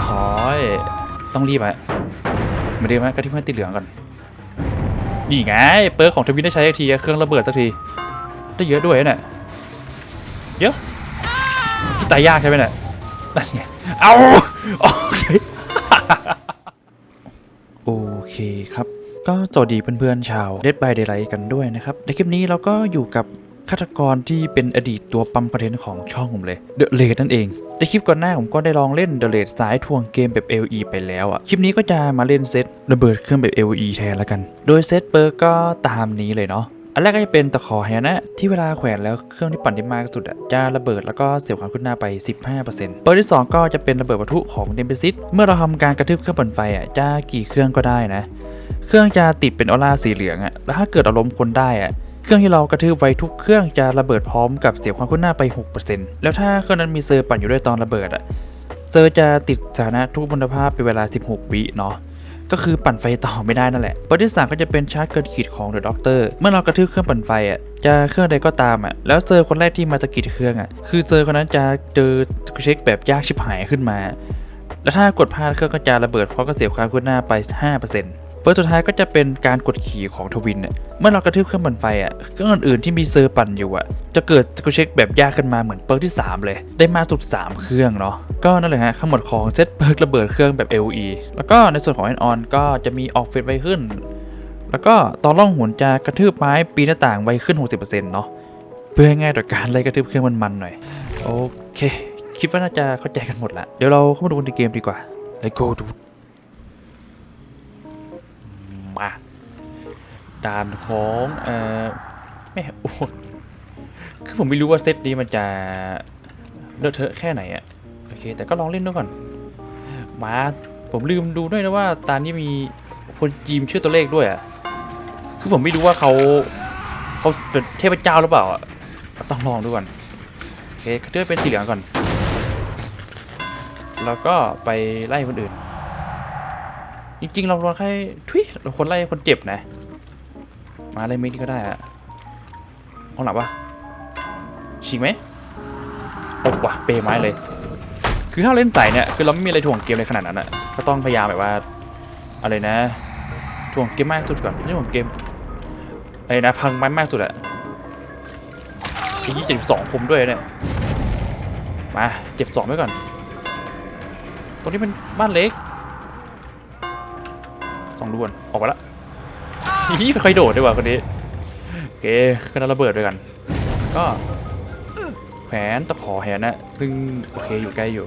ร้อย ต้องรีบอะเหมาเดิมฮะกระที่เพื่อนติดเหลืองก่อน นี่ไง เปิร์ของทวินได้ใช้สักทีเครื่องระเบิดสักที ได้เยอะด้วยเนี่ยเยอะที่ตายยากใช่ไหมเนี่ยนั่นไง เอาโอเคโอเคครับ ก็สวัสดีเพื่อนๆชาว Dead by Daylight กันด้วยนะครับ ในคลิปนี้เราก็อยู่กับ ฆาตกรที่เป็นอดีตตัวปั๊มคอนเทนต์ของช่องผมเลย The r a d นั่นเองในคลิปก่อนหน้าผมก็ได้ลองเล่น The r a d สายทวงเกมแบบ LE ไปแล้วอะคลิปนี้ก็จะมาเล่นเซตระเบิดเครื่องแบบ LE แทนละกัน โดยเซตเปิร์ก็ตามนี้เลยเนาะอันแรกก็จะเป็นตะขอแฮนะ ที่เวลาแขวนแล้วเครื่องที่ปั่นได้มากสุดจะระเบิดแล้วก็เสียความขึ้นหน้าไป 15%เปิดที่ 2 ก็จะเป็นระเบิดวัตถุของเดมเบซิตเมื่อเราทำการกระทืบเครื่องปั่นไฟอะจะกี่เครื่องก็ได้นะ เครื่องจะติดเป็นออร่าสีเหลืองอะแล้วถ้าเกิดอารมณ์คนได้อะ เครื่องที่เรากระทืบไว้ทุกเครื่องจะระเบิดพร้อมกับเสียความคุ้นหน้าไป 6%แล้วถ้าเครื่องนั้นมีเซอร์ปั่นอยู่ด้วยตอนระเบิดอะเซอร์จะติดสถานะทุกคุณภาพเป็นเวลา 16 วิเนาะก็คือปั่นไฟต่อไม่ได้นั่นแหละประเด็นที่สามก็จะเป็นชาร์จเกินขีดของเดอะด็อกเตอร์เมื่อเรากระทืบเครื่องปั่นไฟอะจะเครื่องใดก็ตามอะแล้วเจอคนแรกที่มาสะกิดเครื่องอะคือเจอคนนั้นจะเจอเช็คแบบยากชิบหายขึ้นมา แล้วถ้ากดพลาดเครื่องก็จะระเบิดเพราะก็เสียความคุ้นหน้าไป 5% เปิดสุดท้ายก็จะเป็นการกดขี่ของทวินอะเมื่อเรากระทืบเครื่องปั่นไฟอะเครื่องอื่นๆที่มีเซอร์ปั่นอยู่อะจะเกิดสเช็คแบบยากขึ้นมาเหมือนเปิร์กที่ 3 เลย ได้มากสุด 3 เครื่องเนาะก็นั่นแหละฮะทั้งหมดของเซตเปิร์กระเบิดเครื่องแบบ LE แล้วก็ในส่วนของแอนออนก็จะมีออกเฟสไวขึ้น แล้วก็ตอนล่องหุนจะกระทืบไม้ปีนหน้าต่างไวขึ้น 60%เนาะเพื่อให้ง่ายต่อการไล่กระทืบเครื่องมันๆหน่อยโอเค คิดว่าน่าจะเข้าใจกันหมดละเดี๋ยวเราเข้ามาดูกันในเกมดีกว่า Let's go ดู ด่านของเอ่อไม่โอ้คือผมไม่รู้ว่าเซตนี้มันจะเลอะเทอะแค่ไหนอะโอเค แต่ก็ลองเล่นดูก่อน มาผมลืมดูด้วยนะว่าตานี้มีคนจีมชื่อตัวเลขด้วยอะคือผมไม่รู้ว่าเขาเขาเป็นเทพเจ้าหรือเปล่าอะต้องลองดูก่อนโอเคเลือกเป็นสีเหลืองก่อน แล้วก็ไปไล่คนอื่น จริงๆ เราเรแค่ทุยเราคนไล่คนเจ็บนะ มาไล่มิดก็ได้อะเอาหลับปะฉีกไหมโอ้วะเปย์ไม้เลย คือถ้าเล่นใส่เนี่ยคือเราไม่มีอะไรถ่วงเกมเลยขนาดนั้นอะก็ต้องพยายามแบบว่าอะไรนะถ่วงเกมมากสุดก่อนไม่ถ่วงเกมอะไรนะพังไม้มากสุดอะไอ้ยี่เจ็บสองคมด้วยเนี่ยมาเจ็บสองไว้ก่อน ตรงนี้เป็นบ้านเล็กสองดวนออกมาละ ฮีไม่ค่อยโดดด้วยว่ะคนนี้โอเคขึ้นแล้วระเบิดด้วยกัน ก็แขวนตะขอแหนนะซึ่งโอเคอยู่ใกล้อยู่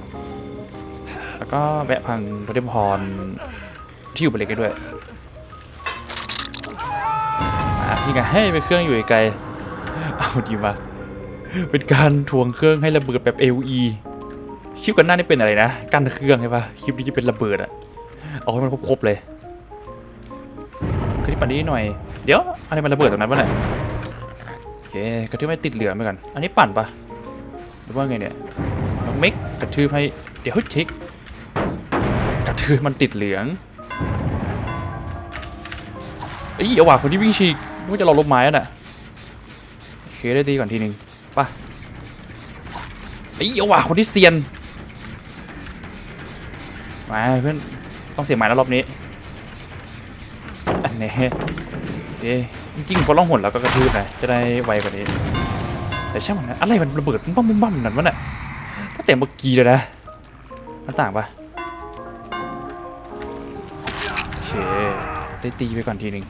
แล้วก็แวะพังโทเทมพรที่อยู่บนเล็กได้ด้วยอะนี่ไงให้เป็นเครื่องอยู่ไกลเอาดีมาเป็นการทวงเครื่องให้ระเบิดแบบ LE คลิปกันหน้านี่เป็นอะไรนะ กั้นเครื่องใช่ปะคลิปนี้จะเป็นระเบิดอะเอาให้มันครบๆเลยึ้นที่ปันนี้หน่อย เดี๋ยวอะไรมันระเบิดตรงนั้นวะเนี่ยโอเคกระทืบให้ติดเหลืองไปก่อนอันนี้ปั่นปะหรือว่าไงเนี่ยน้องเม็กกระทืบให้เดี๋ยวเช็คกระทืบมันติดเหลืองเอ้ยเอาว่ะคนที่วิ่งฉีกว่าจะรอลบไม้อะน่ะโอเคได้ดีก่อนทีหนึ่งไปเอ้ยเอาว่ะคนที่เซียนมาเพื่อนต้องเสียหมายแล้วรอบนี้ อันนี้เอ๊จริงๆพอล่องหนแล้วก็กระทืบนะจะได้ไวกว่านี้ แต่ใช่างมันนะอะไรมันระเบิดปุ้มปั้มปุ้มปั้มนั่นวะน่ะตั้งแต่เมื่อกี้เลยนะหน้าต่างปะเคได้ตีไปก่อนทีหนึ่ง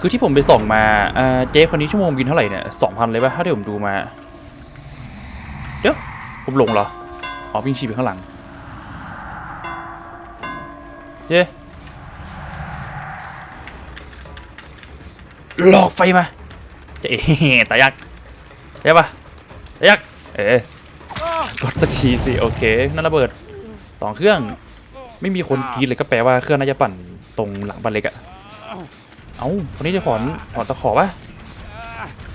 คือที่ผมไปส่องมาเอ่อเจ๊คนนี้ชั่วโมงบินเท่าไหร่เนี่ยสองพันเลยปะถ้าที่ผมดูมา เดี๋ยว ผมหลงเหรอ อ๋อวิ่งชีไปข้างหลังเจ๊ หลอกไฟมาจะเอ๋ตายักใช่ปะตายักเอ๋กดสักทีสิโอเคนั่นระเบิดสองเครื่องไม่มีคนกรีดเลยก็แปลว่าเครื่องน่าจะปั่นตรงหลังบันเล็กอะเอ้าคนนี้จะขอนถอนตะขอปะ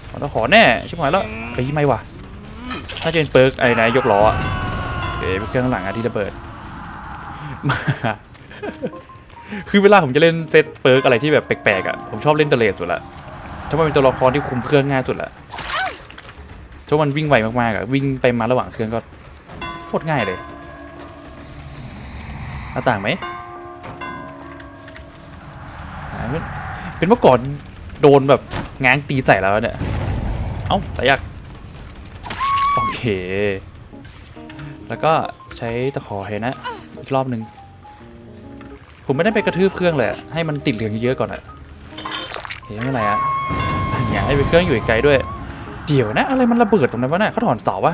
ถอนตะขอแน่ชิบหายแล้วไปยี่ไม่วะน่าจะเป็นเปิร์กไอ้นะยยกล้ออะโอเคเครื่องข้างหลังอะที่ระเบิด คือเวลาผมจะเล่นเซตเปิร์กอะไรที่แบบแปลกๆอะผมชอบเล่นเดเลสสุดละถ้ามันเป็นตัวละครที่คุมเครื่องง่ายสุดละเพราะมันวิ่งไวมากๆอะวิ่งไปมาระหว่างเครื่องก็โคตรง่ายเลยน้าต่างไหมเป็นเมื่อก่อนโดนแบบง้างตีใส่แล้วเนี่ย เอ้าแต่ยากโอเค แล้วก็ใช้ตะขอเห็นนะ อีกรอบหนึ่ง ผมไม่ได้ไปกระทืบเครื่องเลยให้มันติดเหลืองเยอะๆก่อนอะเห็นไม่ไรอะอย่าให้ไปเครื่องอยู่ไกลด้วย เดี๋ยวนะ อะไรมันระเบิดตรงนั้นวะน่ะเขาถอนเสาวะ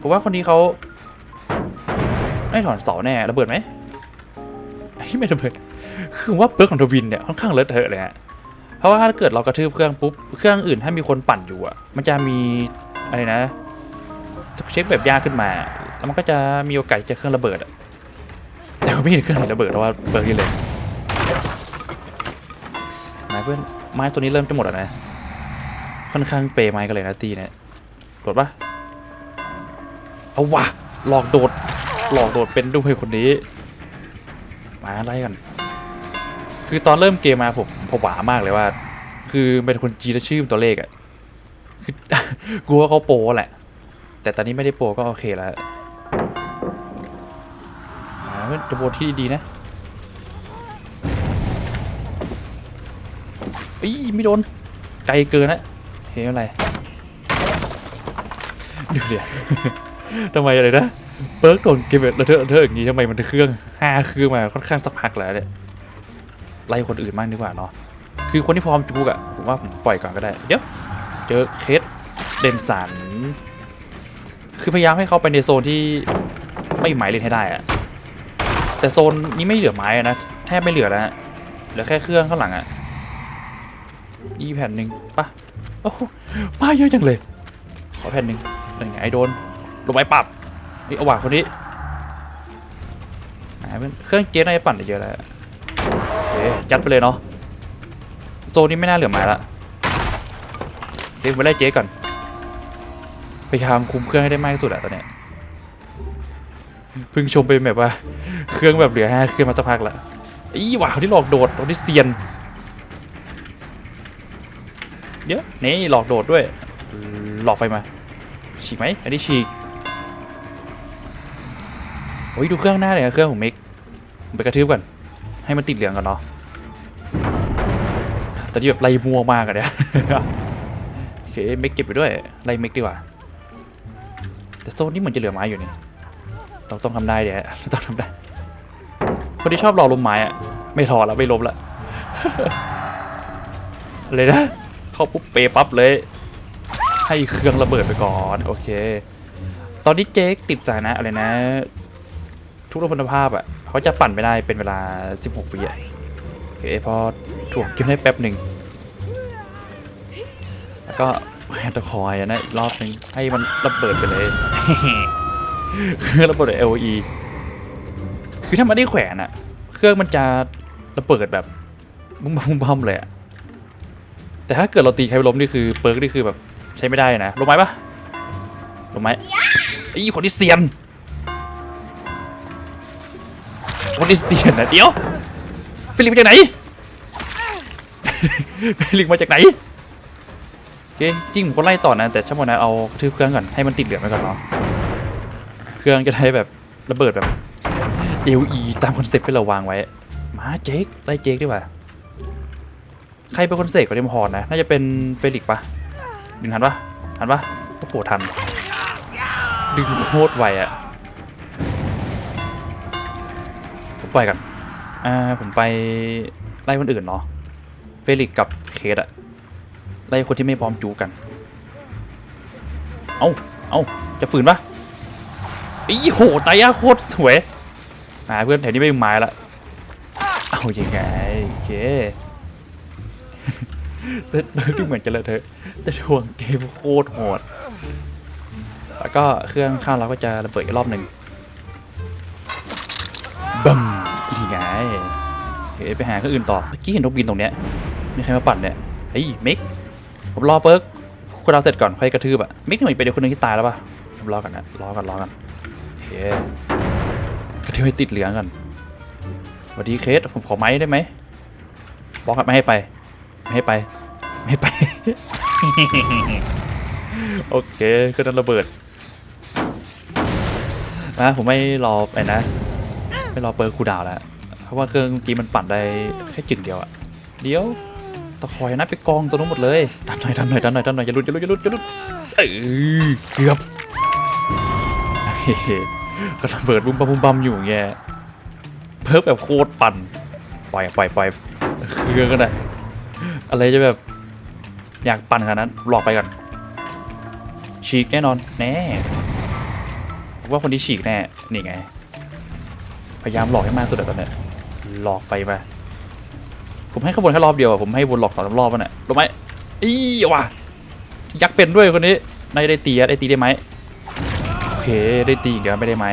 ผมว่าคนนี้เขาไม่ถอนเสาแน่ระเบิดไหมไอ้ไม่ระเบิดคือว่าเปิร์กของทวินเนี่ยค่อนข้างเลอะเทอะเลยฮะเพราะว่าถ้าเกิดเรากระทืบเครื่องปุ๊บเครื่องอื่นถ้ามีคนปั่นอยู่อะมันจะมีอะไรนะเช็คแบบยากขึ้นมา แล้วมันก็จะมีโอกาสจะเครื่องระเบิดอะ แต่ว่าไม่เห็นเครื่องไหนระเบิดเพราะว่าเปิร์กนี่เลยนะเพื่อนไม้ตัวนี้เริ่มจะหมดแล้วนะ ค่อนข้างเปย์ไม้กันเลยนะตีเนี่ยโดดปะเอาวะหลอกโดด หลอกโดดเป็นด้วยคนนี้ มาไล่กัน คือตอนเริ่มเกมมาผมผวามากเลยว่า คือเป็นคนจีนแล้วชื่อตัวเลขอะคือกลัวเขาโปแหละ แต่ตอนนี้ไม่ได้โปก็โอเคแล้ว จะโบนที่ดีนะอีไม่โดน ไกลเกินนะเฮ้ยอะไรเดี๋ยวเดี๋ยวทำไมอะไรนะเปิร์กโดนเกมแบบระเทอระเทออย่างนี้ทำไมมันเครื่องห้าเครื่องมาค่อนข้างสักพักแล้วเนี่ยไล่คนอื่นมากดีกว่าเนาะคือคนที่พร้อมจุกอะผมว่าผมปล่อยก่อนก็ได้ เดี๋ยว เจอเคสเดนสันคือพยายามให้เขาไปในโซนที่ไม่หมายเล่นให้ได้อะ แต่โซนนี้ไม่เหลือไม้นะแทบไม่เหลือแล้วฮะเหลือแค่เครื่องข้างหลังอะอีแผ่นหนึ่งปะโอ้มาเยอะจังเลย ขอแผ่นหนึ่งหนึ่งไอโดนลงไปปรับนี่เอาว่ะคนนี้อ่าเป็นเครื่องเจ๊น่าจะปั่นได้เยอะแล้วโอเคยัดไปเลยเนาะโซนนี้ไม่น่าเหลือไม้ละเจ๊ไปไล่เจ๊ก่อนพยายามคุมเครื่องให้ได้มากที่สุดอะตอนเนี้ย เพิ่งชมไปแบบว่า เครื่องแบบเหลือห้าเครื่องมาสักพักละอีหว่าคนที่หลอกโดดคนที่เซียนเดี๋ยวนี่หลอกโดดด้วย หลอกไฟมา ฉีกไหมอันนี้ฉีกโอ้ยดูเครื่องหน้าเลยเครื่องของมิกไปกระทืบก่อนให้มันติดเหลืองก่อนเนาะแต่ที่แบบไล่มัวมากอะเนี่ยโอเคมิกเก็บไปด้วยไล่มิกดีกว่า แต่โซนนี้เหมือนจะเหลือไม้อยู่นี่ เราต้องทำได้เดี๋ยวต้องทำได้ คนที่ชอบรอลมไม้อะไม่รอแล้วไม่ลมละเลยนะ เข้าปุ๊บเปปั๊บเลย ให้เครื่องระเบิดไปก่อน โอเค ตอนนี้เจ๊กติดสถานะอะไรนะ ทุกคุณภาพอะเขาจะปั่นไม่ได้เป็นเวลา 16วิอะโอเคพอถ่วงเกมได้แป๊บหนึ่งแล้วก็แหวนตคอยอะนะอีกรอบหนึ่งให้มันระเบิดไปเลย ครื่องระเบิด LE คือถ้ามันได้แขวนอะเครื่องมันจะระเบิดแบบบุ้มบ้มบุ้มบ้มเลยอะแต่ถ้าเกิดเราตีใครล้มนี่คือเปิร์กนี่คือแบบใช้ไม่ได้นะลงไหม้ปะลงไหมไอ้คนที่เซียนคนที่เซียนนะเดี๋ยวฟิลิปมาจากไหนฟิลิปมาจากไหนโอเคจริงผมก็ไล่ต่อนะแต่ช่างมันนะเอากระทืบเครื่องก่อนให้มันติดเหลืองไปก่อนเนาะ เครื่องจะได้แบบระเบิดแบบ LE ตามคอนเซ็ปต์ที่เราวางไว้ มาเจ๊กไล่เจ๊กดีกว่า ใครเป็นคนเสกกับเดมฮอร์นนะ น่าจะเป็นเฟลิกปะดึงทันปะทันปะโอ้โหทัน ดึงโคตรไวอะผมไปกัน อ่า ผมไปไล่คนอื่นเนาะ เฟลิกกับเคสอะไล่คนที่ไม่พร้อมจูกัน เอ้า เอ้า จะฝืนปะ อีโหตายาโคตรสวยมาเพื่อนแถวนี้ไม่มีไม้ละเอาอยังไงโอเคเซตเบิร์ที่เหมือนกันเลยเธอะแต่ช่วงเกมโคตรโหด แล้วก็เครื่องข้างเราก็จะระเบิดอีกรอบหนึ่งบัมนี่ไงเฮ้ยไปหาเครื่องอื่นต่อเมื่อกี้เห็นนกบินตรงเนี้ยมีใครมาปั่นเนี่ยเฮ้ยมิกผมรอเปิร์กคุณเราเสร็จก่อนค่อยกระทืบอะมิกหน่อยเป็นเด็กคนหนึงที่ตายแล้วปะรอกันนะรอกันรอกัน เคกระทืบให้ติดเหลืองกันสวัสดีเคสผมขอไม้ได้ไหมบอกกันไม่ให้ไป ไม่ให้ไป ไม่ให้ไป โอเคคือนั้นระเบิดนะผมไม่รอไปนะ ไม่รอเปิดคูดาวแล้ว เพราะว่าเครื่องเมื่อกี้มันปั่นได้แค่จึงเดียวอะเดี๋ยวตะคอยนะไปกองตัวนู้นหมดเลยดันหน่อยดันหน่อยดันหน่อยดันหน่อยอย่าลุดอย่าลุดอย่าลุดอย่าลุดเออเกือบ ก็ระเบิดบุ้มบัมบุ้มบัมอยู่อย่างเงี้ยเพิ่มแบบโคตรปั่นปล่อยปล่อยปล่อยเครื่องกันนะอะไรจะแบบ อยากปั่นขนาดนั้นหลอกไปก่อนฉีกแน่นอนแน่ว่าคนที่ฉีกแน่นี่ไง พยายามหลอกให้มากสุดอะตอนเนี้ยหลอกไฟมาผมให้ขบวนแค่รอบเดียวผมให้วนหลอกสองสารอบมันอะรู้ไหมอีว่ะยักษ์เป็นด้วยคนนี้นายได้ตีอะได้ตีได้ไหม เคได้ตีอย่างเดียวไม่ได้ไหม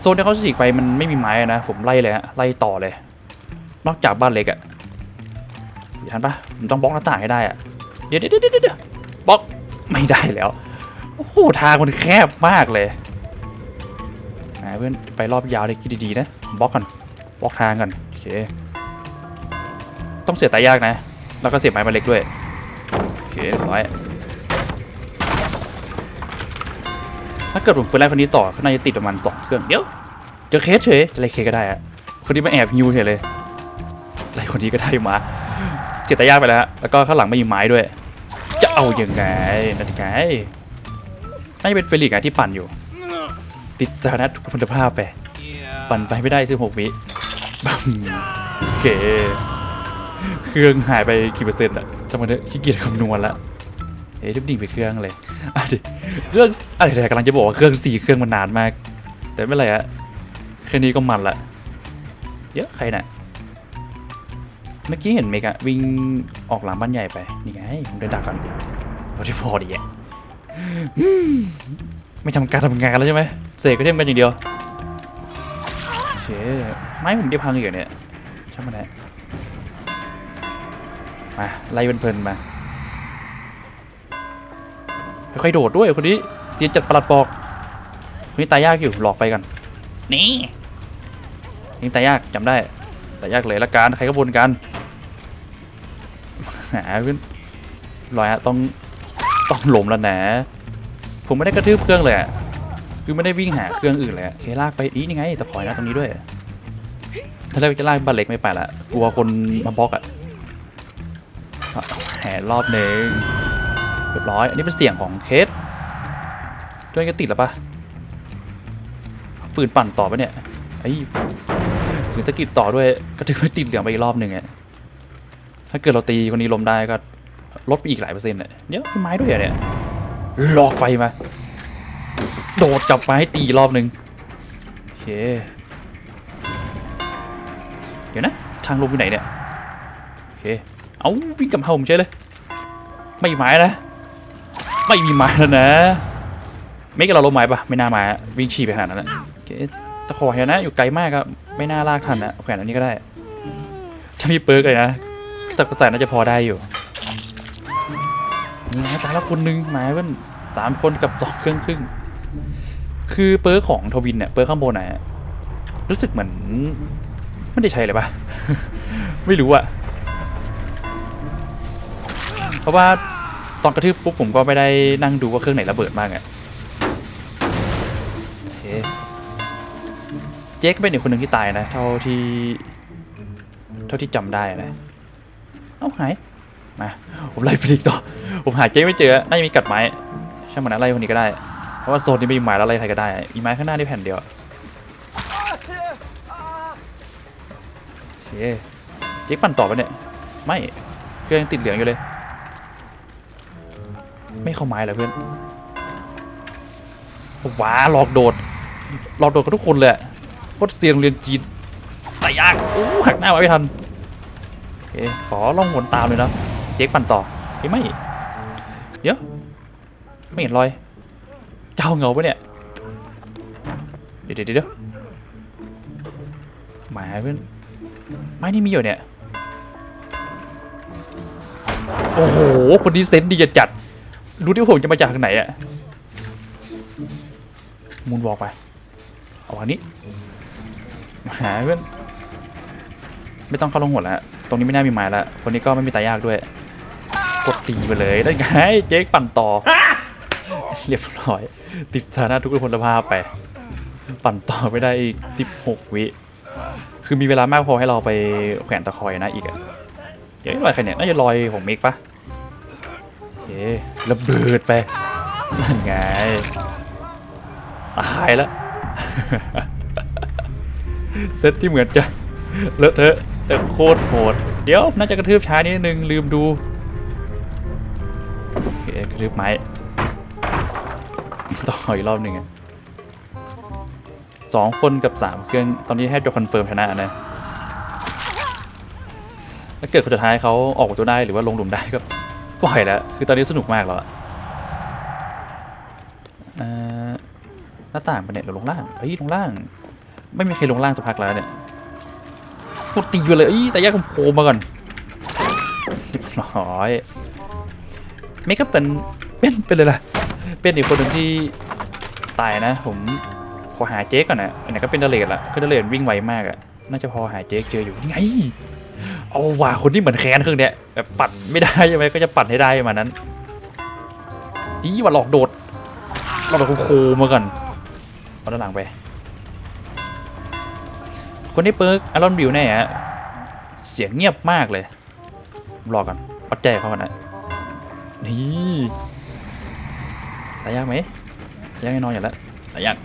โซนที่เขาฉีกไปมันไม่มีไม้นะ ผมไล่เลยฮะไล่ต่อเลย นอกจากบ้านเล็กอะทันปะผมต้องบล็อกหน้าต่างให้ได้อะเดี๋ยวเดี๋ยวเดี๋ยวเดี๋ยวบล็อกไม่ได้แล้วโอ้โหทางมันแคบมากเลยนะเพื่อนไปรอบยาวเลยคิดดีๆนะบล็อกก่อนบล็อกทางก่อนโอเคต้องเสียตายากนะ แล้วก็เสียไม้มาเล็กด้วยโอเคเรียบร้อย ถ้าเกิดผมฟื้นไล่คนนี้ต่อเขาน่าจะติดประมาณสองเครื่องเดี๋ยวเจอเคสเฉยอะไรเคสก็ได้อะคนนี้มาแอบฮิวเฉยเลยอะไรคนนี้ก็ได้มาเสียตยากไปแล้วฮะแล้วก็ข้างหลังไม่มีไม้ด้วย จะเอาอยัางไงนั่นไงน่าจะเป็นเฟลิกซ์อะที่ปั่นอยู่ ติดสถานะทุกคุณภาพไปปั่นไปไม่ได้ซึ่งหกวิบังโอเค เครื่องหายไปกี่เปอร์เซ็นต์อะจำมันเถอะขี้เกียจคำนวณละ เอ๊ะรีบดิ่งไปเครื่องเลยเครื่องอะไรแต่กำลังจะบอกว่าเครื่องสี่เครื่องมันนานมาก แต่ไม่ไรอะแค่นี้ก็มันละเยอะใครน่ะเมื่อกี้เห็นเมกะวิ่งออกหลังบ้านใหญ่ไป นี่ไงผมเดินดักก่อนโอ้ที่พอดีอะไม่ทำการทำงานแล้วใช่ไหมเสกก็เทียมกันอย่างเดียวเคไม้ผมจะพังอีกเหรอเนี่ยช่างมันแหละมาไล่เพลินๆมา ค่อยโดดด้วยคนนี้เสียนจัดประหลัดบอกคนนี้ตายยากอยู่หลอกไฟกันนี่นี่ตายยากจำได้ตายยากเลยละกันใครก็บนกันหาขึ้นลอยฮะต้องต้องหลมแล้วนะผมไม่ได้กระทืบเครื่องเลยคือไม่ได้วิ่งหาเครื่องอื่นเลยเคลากไปอีนี่ไงตะขอยนะตรงนี้ด้วย ถ้าเราจะลากบัลเล็กไม่ไปละกลัวคนมาบล็อกอะแห่รอบหนึ่ง เรียบร้อย อันนี้เป็นเสียงของเคสด้วยก็ติดแล้วปะฝืนปั่นต่อปะเนี่ยไอ้ยฝืนสะกิดต่อด้วยก็ถือว่าติดเหลืองไปอีกรอบหนึ่งอะถ้าเกิดเราตีคนนี้ลมได้ก็ลดไปอีกหลายเปอร์เซ็นต์อะเดี๋ยวมีไม้ด้วยเหรอเนี่ยหลอกไฟมา โดดจับไม้ตีรอบหนึ่งโอเคเดี๋ยวนะ ทางลงไปไหนเนี่ย โอเค เอาวิ่งกับเฮาผมใช่เลย ไม่มีไม้นะ ไม่มีไม้แล้วนะไม่กับเราลงไม้ปะไม่น่ามาวิ่งฉี่ไปขนาดนั้นนะโอเคตะขอเห็นนะ อยู่ไกลมากครับไม่น่าลากทันนะแขวนอันนี้ก็ได้ถ้ามีเปิร์กเลยนะตะกระต่ายน่าจะพอได้อยู่นี่นะตายแล้วคนนึงหมายว่าสามคนกับสองเครื่องครึ่ง คือเปิร์กของทวินเนี่ยเปิร์กข้างบนน่ะรู้สึกเหมือนไม่ได้ใช้เลยปะไม่รู้อะเพราะว่า ตอนกระทืบปุ๊บผมก็ไม่ได้นั่งดูว่าเครื่องไหนระเบิดบ้างอะเจ๊ก็เป็นอีกคนหนึ่งที่ตายนะ เท่าที่ เท่าที่จำได้นะ เอ้าหาย มาผมไล่ฟิลิกต่อ ผมหาเจ๊ไม่เจอ น่าจะมีกัดไม้ ช่างมันนะไล่คนนี้ก็ได้ เพราะว่าโซนนี้ไม่มีไม้แล้วไล่ใครก็ได้มีไม้ข้างหน้าได้แผ่นเดียวเคเจ๊ปั่นต่อไปเนี่ย ไม่ เครื่องยังติดเหลืองอยู่เลย ไม่เข้าไม้เหรอเพื่อนว้าหลอกโดดหลอกโดดกับทุกคนเลยโคตรเซียนโรงเรียนจีนแต่ยากอู้หักหน้าไว้ไม่ทันโอเคขอล่องหนตามเลยนะเจ๊กปั่นต่อไม่เดี๋ยวไม่เห็นรอย เจ้าเงาปะเนี่ย เดี๋ยวเดี๋ยวเดี๋ยวหมายเพื่อนไม้นี่มีอยู่เนี่ย โอ้โห คนนี้เซนส์ดีจัด รู้ที่ผมจะมาจากทางไหนอะมูนวอล์กไปเอาอันนี้ หาเพื่อนไม่ต้องเข้าลงหัวแล้วตรงนี้ไม่น่ามีไม้แล้วคนนี้ก็ไม่มีตายากด้วย กดตีไปเลยได้ไงเจ๊กปั่นต่อ เรียบร้อย ติดสถานะทุกพลภาพไป ปั่นต่อไม่ได้อีก16 วิ คือมีเวลามากพอให้เราไปแขวนตะคอยนะอีกอะเดี๋ยวลอยใครเนี่ยน่าจะลอยของเมกปะ เอ๊ระเบิดไปนั่นไง ตายแล้วเซตที่เหมือนจะเลอะเทอะแต่โคตรโหด เดี๋ยวน่าจะกระทืบช้านิดนึง ลืมดูเกระทืบไม้ต่ออีกรอบหนึ่งสองคนกับสามเครื่องตอนนี้แทบจะคอนเฟิร์มชนะนะถ้าเกิดคนสุดท้ายเขาออกตัวได้หรือว่าลงหลุมได้ก็ ปล่อยแล้ว คือตอนนี้สนุกมากแล้วหน้าต่างไปเนี่ยหรือลงล่างเฮ้ยลงล่าง ไม่มีใครลงล่างสักพักแล้วเนี่ยกดตีไปเลยเอ้ยแต่แยกผมโคมมาก่อนเรียบร้อยไม่ก็เป็นเป็นเป็นเลยล่ะ เป็นอีกคนหนึ่งที่ตายนะ ผมขอหาเจ๊ก่อนนะอันไหนก็เป็นเดเลดละคือเดเลดวิ่งไวมากอะน่าจะพอหาเจ๊เจออยู่นี่ไง เอาว่ะคนที่เหมือนแคนเครื่องเนี้ยแบบปัดไม่ได้ใช่ไหมก็จะปัดให้ได้ประมาณนั้นอีว่าหลอกโดดหลอกโดดโคมมาก่อนเอาด้านหลังไป คนที่เปิร์กอารอนบิวเนี่ยฮะเสียงเงียบมากเลยรอก่อนวัดใจเขาก่อนนะนี่ตายยากไหมตายยากแน่นอนอยู่แล้วตายยาก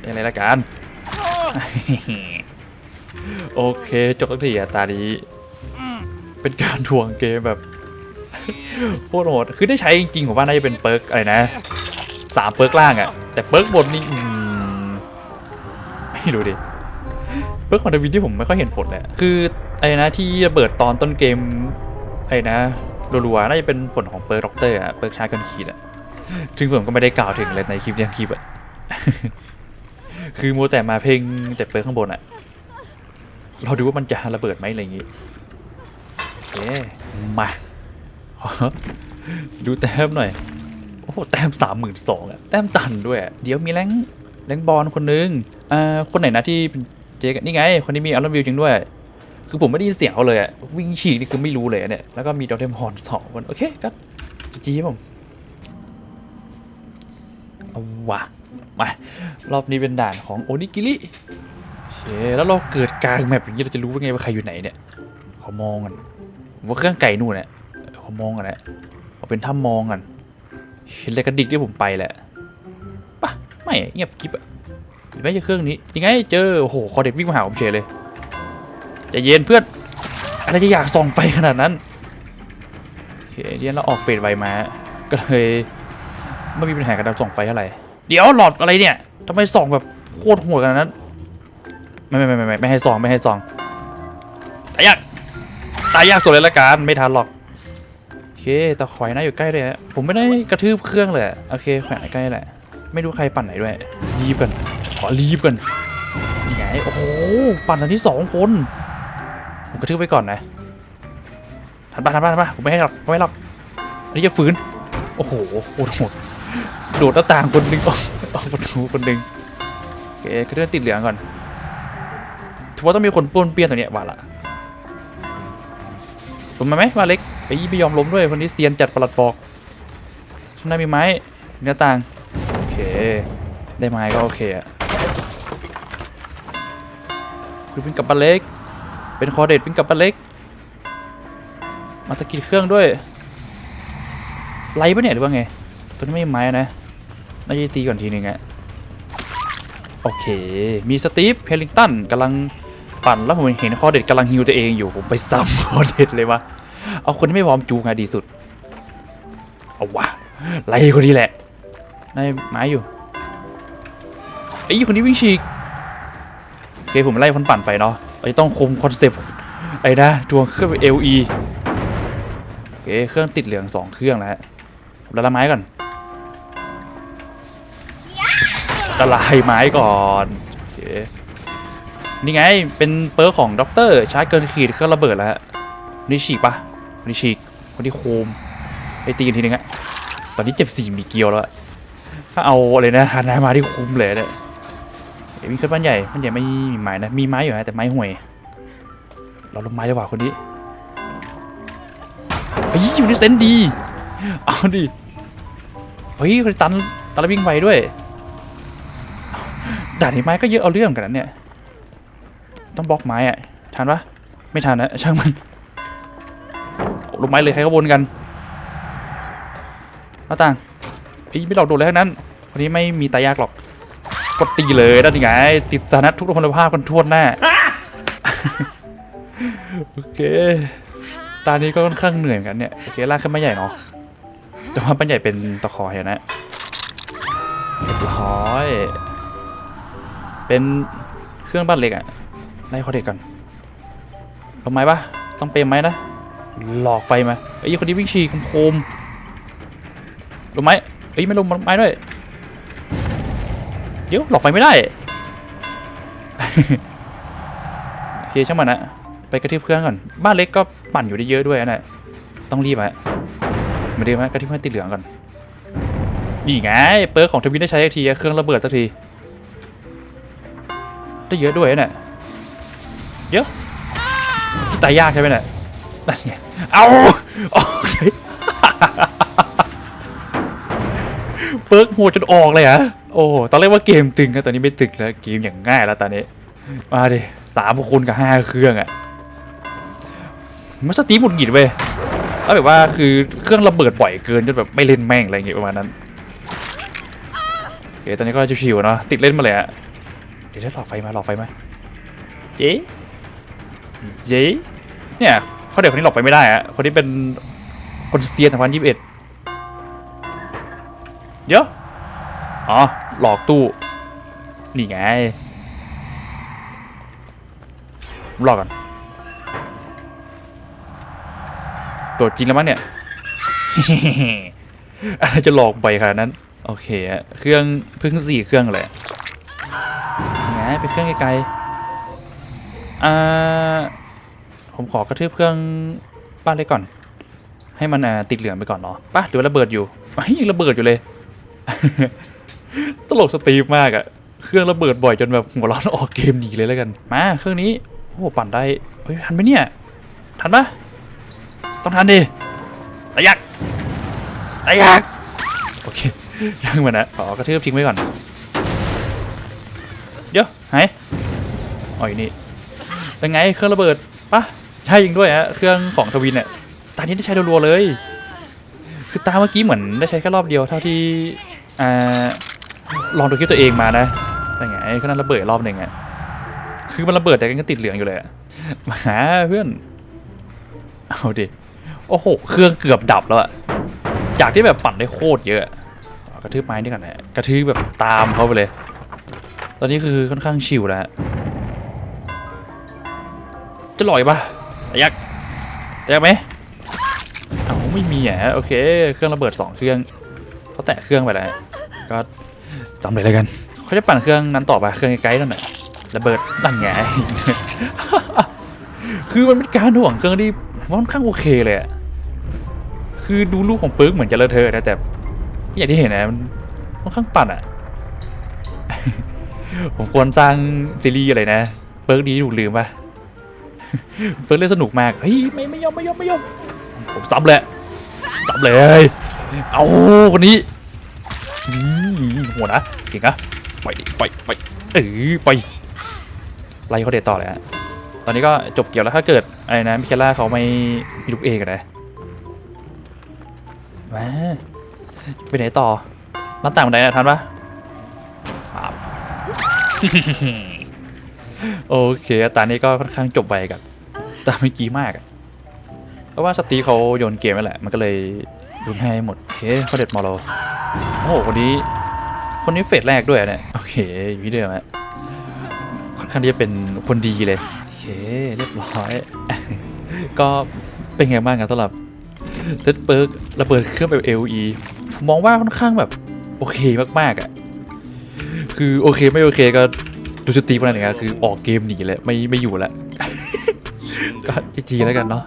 อะไรละกัน โอเค จบทักทีอะตานี้ เป็นการทวงเกมแบบโคตรโหดคือได้ใช้จริงๆผมว่าน่าจะเป็นเปิร์กอะไรนะสามเปิร์กล่างอะแต่เปิร์กบนนี่อืมไม่รู้ดิเปิร์กของดาวินที่ผมไม่ค่อยเห็นผลเละคือไอ้นะที่ระเบิดตอนต้นเกมไอ้นะรัวๆน่าจะเป็นผลของเปิร์กด็อกเตอร์อะเปิร์กชาร์กันขีดอะซึ่งผมก็ไม่ได้กล่าวถึงเลยในคลิปนี้คลิปอะคือมัวแต่มาเพลงแต่เปิร์กข้างบนอะเราดูว่ามันจะระเบิดไหมอะไรอย่างงี้ เค มา ดูแต้มหน่อย โอ้แต้มสามหมื่นสองอะแต้มตันด้วย เดี๋ยวมีแรงแรงบอลคนนึงอ่าคนไหนนะที่เจ๊กันนี่ไง คนที่มีอารมณ์วิวจริงด้วย คือผมไม่ได้ยินเสียงเขาเลยอะวิ่งฉีกนี่คือไม่รู้เลยเนี่ย แล้วก็มีดอเทมฮอนสองคนโอเคก็จีผมเอาวะมารอบนี้เป็นด่านของโอนิกิริเชแล้วเราเกิดกลางแมปอย่างนี้เราจะรู้ได้ไงว่าใครอยู่ไหนเนี่ย ขอมองกัน ว่าเครื่องไก่นู่นเนี่ยขอมองกันนะเอาเป็นถ้ำมองกันเห็นอะไรกระดิกที่ผมไปแหละปะไม่เงียบกิ๊บอะหรือไม่ใช่เครื่องนี้ยังไงเจอโอ้โหคอเด็กวิ่งมาหาผมเฉยเลยใจเย็นเพื่อนอะไรจะอยากส่องไฟขนาดนั้นโอเคเรียนเราออกเฟสไวมา ก็เลยไม่มีปัญหากับการส่องไฟเท่าไหร่เดี๋ยวหลอดอะไรเนี่ยทำไมส่องแบบโคตรโหดขนาดนั้น ไม่ไม่ไม่ไม่ไม่ให้ส่องไม่ให้ส่องตายยาก ตายยากสุดเลยละกันไม่ทันหรอกโอเคตะขอยนะอยู่ใกล้เลยฮะผมไม่ได้กระทืบเครื่องเลยโอเคแขวนใกล้แหละ ไม่รู้ใครปั่นไหนด้วยรีบกันขอรีบกันนี่ไงโอ้โหปั่นทันที่สองคนผมกระทืบไปก่อนนะทันปะทันปะทันปะผมไม่ให้หรอกไม่ให้หรอกอันนี้จะฝืนโอ้โหโคตรโหดโดดหน้าต่างคนหนึ่งออกออกประตูคนหนึ่งโอเคเครื่องติดเหลืองก่อนถือว่าต้องมีคนป้วนเปี้ยนตรงเนี้ยว่าละ ล้มมาไหมว่าเล็กไอ้ยี่ไม่ยอมล้มด้วยคนนี้เซียนจัดประหลัดบอกข้างหน้ามีไม้เนื้อต่างโอเค ได้ไม้ก็โอเคอะคุณวิ่งกลับบ้าเล็ก เป็นคอเด็ดวิ่งกลับบ้าเล็ก มาตะกิดเครื่องด้วยไล่ปะเนี่ยหรือว่าไงตัวนี้ไม่มีไม้นะน่าจะตีก่อนทีหนึ่งอะโอเค มีสตีฟ เพลิงตันกำลัง ปั่นแล้วผมเห็นคอเด็ดกำลังฮิวตัวเองอยู่ผมไปซ้ำคอเด็ดเลยวะเอาคนที่ไม่พร้อมจูงอะดีสุด เอาวะไล่คนนี้แหละได้ไม้อยู่ไอ้ยคนนี้วิ่งฉีกโอเคผมไล่คนปั่นไปเนาะเราจะต้องคุมคอนเซปต์ไอ้นะดวงเครื่อง LE โอเคเครื่องติดเหลืองสองเครื่องแล้วฮะละลายไม้ก่อนละลายไม้ก่อนโอเค นี่ไง เป็นเปิร์ของด็อกเตอร์ชาร์จเกินขีดเครื่องระเบิดแล้วฮะนี่ฉีกปะนี่ฉีกคนที่โคมไปตีกันทีนึงอะตอนนี้เจ็บสี่มีเกียวแล้วถ้าเอาอะไรนะฮานามาที่คุ้มเลยเนี่ยเดี๋ยวมีเครื่องบ้านใหญ่บ้านใหญ่ไม่มีไม้นะ มีไม้อยู่นะแต่ไม้ห่วย เราลงไม้ดีกว่าคนนี้เฮ้ยอยู่ในเซนดี เอาดิเฮ้ยตันตันแล้ววิ่งไวด้วยด่านนี้ไม้ก็เยอะเอาเรื่องกันนะเนี่ย ต้องบล็อกไม้อะทันปะไม่ทันนะช่างมันลงไม้เลยใครก็วนกันหน้าต่างเฮ้ยไม่หลอกโดนเลยทั้งนั้นคนนี้ไม่มีตายากหรอกกดตีเลยนั่นยังไงติดสานะทุกคนภาพกันทั่วหน้าโอเคตานี้ก็ค่อนข้างเหนื่อยกันเนี่ยโอเคลากขึ้นมาใหญ่เนาะแต่ว่าปันใหญ่เป็นตะขอเห็นนะเรียบร้อย เป็นเครื่องบ้านเล็กอะ ไล่คอเด็กก่อนลงไม้ปะต้องเปรมไหมนะ หลอกไฟมาไอ้ยคนนี้วิ่งฉีกโคมลงไม้เอ้ยไม่ลงไม้ด้วย เดี๋ยวหลอกไฟไม่ได้ โอเคช่างมันนะไปกระทืบเครื่องก่อน บ้านเล็กก็ปั่นอยู่ได้เยอะด้วยนะต้องรีบอะมาดูมกระทืบให้ติดเหลืองก่อน นี่ไง เปิร์กของทวินได้ใช้สักทีเครื่องระเบิดสักที ได้เยอะด้วยนะ เยอะที่ตายยากใช่ไหมเนี่ยนั่นไงเอาโอเคเปิร์กโหจนออกเลยอะโอ้ตอนแรกว่าเกมตึงนะตอนนี้ไม่ตึงแล้วเกมอย่างง่ายแล้วตอนนี้ มาดิสามคูณกับห้าเครื่องอะมันสตีมหงุดหงิดเว้ยแล้วแบบว่าคือเครื่องระเบิดบ่อยเกินจนแบบไม่เล่นแม่งอะไรอย่างเงี้ยประมาณนั้นโอเคตอนนี้ก็ชิวๆเนาะติดเล่นมาเลยอะเดี๋ยวได้หลอกไฟมาหลอกไฟมาเจ๊ เจ๊เนี่ยเขาเด็กคนนี้หลอกไฟไม่ได้อะคนที่เป็นคนสเตียนสองพันยี่สิบเอ็ดเดี๋ยวอ๋อ หลอกตู้ นี่ไงรอก่อนโดดจริงแล้วมั้งเนี่ยอะไรจะหลอกไปขนาดนั้น โอเค เครื่องพิ่งสี่เครื่องเลยยังไงเป็นเครื่องไกลๆ อ่าผมขอกระทืบเครื่องบ้านเล็กก่อน ให้มันติดเหลืองไปก่อนเนาะป่ะหรือระเบิดอยู่ยยังระเบิดอยู่เลย ตลกสตรีฟมากอะเครื่องระเบิดบ่อยจนแบบหัวร้อนออกเกมหนีเลยแล้วกัน มาเครื่องนี้โอ้ปั่นได้เฮ้ยทันไหมเนี่ย ทันปะต้องทันดิตะยักตะยักโอเคยังมันนะขอกระทืบทิ้งไว้ก่อน เดี๋ยวหายอ๋ออยู่นี่ เป็นไงเครื่องระเบิดปะใช่ยิงด้วยฮะเครื่องของทวินเนี่ยตานี้ได้ใช้รัวๆเลย คือตาเมื่อกี้เหมือนได้ใช้แค่รอบเดียวเท่าที่อ่าลองดูคลิปตัวเองมานะเป็นไงเครื่องนั้นระเบิดรอบหนึ่งอะคือมันระเบิดแต่ก็ติดเหลืองอยู่เลยอะมาเพื่อนเอาดิโอ้โหเครื่องเกือบดับแล้วอะจากที่แบบปั่นได้โคตรเยอะกระทืบไม้นี่ก่อนนะกระทืบแบบตามเขาไปเลย ตอนนี้คือค่อนข้างชิวแล้วฮะ จะลอยปะแต่ยักแต่ยักไหมเอาไม่มีอะโอเค เครื่องระเบิดสองเครื่องเขาแตะเครื่องไปแล้วก็จำเลยแล้วกันเขาจะปั่นเครื่องนั้นต่อไปเครื่องไกลๆนั่นแหละระเบิดนั่นไงคือมันเป็นการห่วงเครื่องที่ค่อนข้างโอเคเลยอะคือดูลูกของปิร์กเหมือนจะเลอะเทอะนะแต่อย่างที่เห็นนะมันค่อนข้างปั่นอะผมควรสร้างซีรีส์อะไรนะ เปิร์กดีถูกลืมปะ เปิร์กเล่นสนุกมากเฮ้ยไม่ไม่ยอมไม่ยอมไม่ยอมผมซับเลยซับเลย เอาคนนี้หัวนะเก่งอะไปดิไปไปเออไปไล่เขาเดทต่อเลยฮะตอนนี้ก็จบเกี่ยวแล้วถ้าเกิดอะไรนะมิเคล่าเขาไม่มีลูกเอกนะมาไปไหนต่อหน้าต่างบันไดนะทันปะครับ โอเคตอนนี้ก็ค่อนข้างจบไปกับตาเมื่อกี้มากเพราะว่าสตีเขาโยนเกมไปแหละ มันก็เลยรุนให้หมดโอเคเขาเด็ดมอโลโอ้โหคนนี้คนนี้เฟสแรกด้วยเนี่ยโอเคอยู่ที่เดิมฮะค่อนข้างที่จะเป็นคนดีเลยโอเคเรียบร้อย ก็เป็นไงบ้างครับสำหรับเซตเปิร์กระเบิดเครื่องแบบ LE ผมมองว่าค่อนข้างแบบโอเคมากๆอะคือโอเคไม่โอเคก็ ดูสตรีมขนาดนี้คือออกเกมหนีเลยไม่ไม่อยู่แล้วก็จีแล้วกันเนาะ